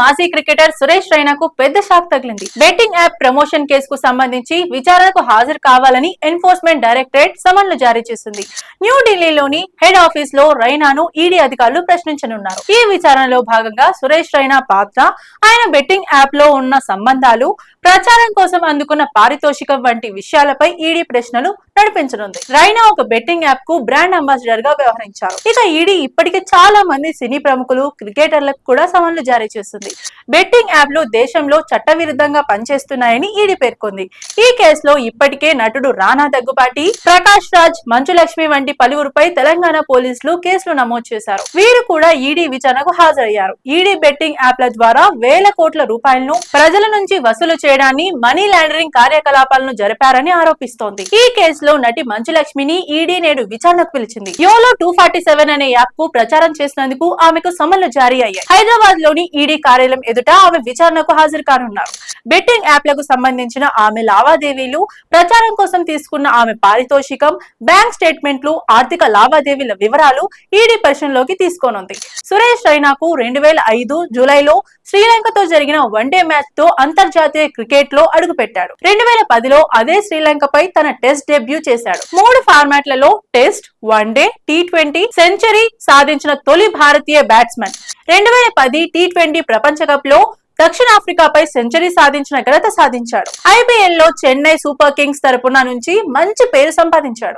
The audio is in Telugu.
మాజీ క్రికెటర్ సురేష్ రైనాకు పెద్ద షాక్ తగిలింది. బెట్టింగ్ యాప్ ప్రమోషన్ కేసుకు సంబంధించి విచారణకు హాజరు కావాలని ఎన్ఫోర్స్మెంట్ డైరెక్టరేట్ సమన్లు జారీ చేసింది. న్యూఢిల్లీలోని హెడ్ ఆఫీస్లో రైనాను ఈడీ అధికారులు ప్రశ్నించనున్నారు. ఈ విచారణలో భాగంగా సురేష్ రైనా పాత్ర ఆయన బెట్టింగ్ యాప్లో ఉన్న సంబంధాలు ప్రచారం కోసం అందుకున్న పారితోషికం వంటి విషయాలపై ఈడీ ప్రశ్నలు నడిపించనుంది. రైనా ఒక బెట్టింగ్ యాప్కు బ్రాండ్ అంబాసిడర్గా వ్యవహరించారు. ఇక ఈడీ ఇప్పటికే చాలా మంది సినీ ప్రముఖులు క్రికెటర్లకు కూడా సమన్లు జారీ చేస్తుంది. బెట్టింగ్ యాప్లు దేశంలో చట్టవిరుద్ధంగా పనిచేస్తున్నాయని ఈడీ పేర్కొంది. ఈ కేసులో ఇప్పటికే నటుడు రానా దగ్గుబాటి ప్రకాష్ రాజ్ మంచులక్ష్మి వంటి పలువురుపై తెలంగాణ పోలీసులు కేసులు నమోదు చేశారు. వీరు కూడా ఈడీ విచారణకు హాజరయ్యారు. ఈడీ బెట్టింగ్ యాప్ల ద్వారా వే వేల కోట్ల రూపాయలను ప్రజల నుంచి వసూలు చేయడాన్ని మనీ లాండరింగ్ కార్యకలాపాలను జరిపారని ఆరోపిస్తోంది. ఈ కేసులో నటి మంచులక్ష్మిని ఈడీ నేడు విచారణకు పిలిచింది. యోలో టూ ఫార్టీ సెవెన్ అనే యాప్కు ప్రచారం చేసినందుకు ఆమెకు సమన్లు జారీ అయ్యాయి. హైదరాబాద్లోని ఈడీ కార్యాలయం ఎదుట ఆమె విచారణకు హాజరు కానున్నారు బెట్టింగ్ యాప్లకు సంబంధించిన ఆమె లావాదేవీలు ప్రచారం కోసం తీసుకున్న ఆమె పారితోషికం బ్యాంక్ స్టేట్మెంట్లు ఆర్థిక లావాదేవీల వివరాలు ఈడీ పరిశీలనలోకి తీసుకోనుంది. సురేష్ రైనాకు రెండు వేల ఐదు జూలైలో శ్రీలంకతో జరిగిన వన్డే మ్యాచ్తో అంతర్జాతీయ క్రికెట్లో అడుగుపెట్టాడు. రెండు వేల పదిలో అదే శ్రీలంకపై తన టెస్ట్ డెబ్యూ చేశాడు. మూడు ఫార్మాట్లలో test one day T twenty century సాధించిన తొలి భారతీయ బ్యాట్స్మెన్ రెండు వేల పది టీ ట్వంటీ ప్రపంచ కప్లో దక్షిణాఫ్రికాపై సెంచరీ సాధించిన ఘనత సాధించాడు. ఐపీఎల్లో చెన్నై సూపర్ కింగ్స్ తరపున నుంచి మంచి పేరు సంపాదించాడు.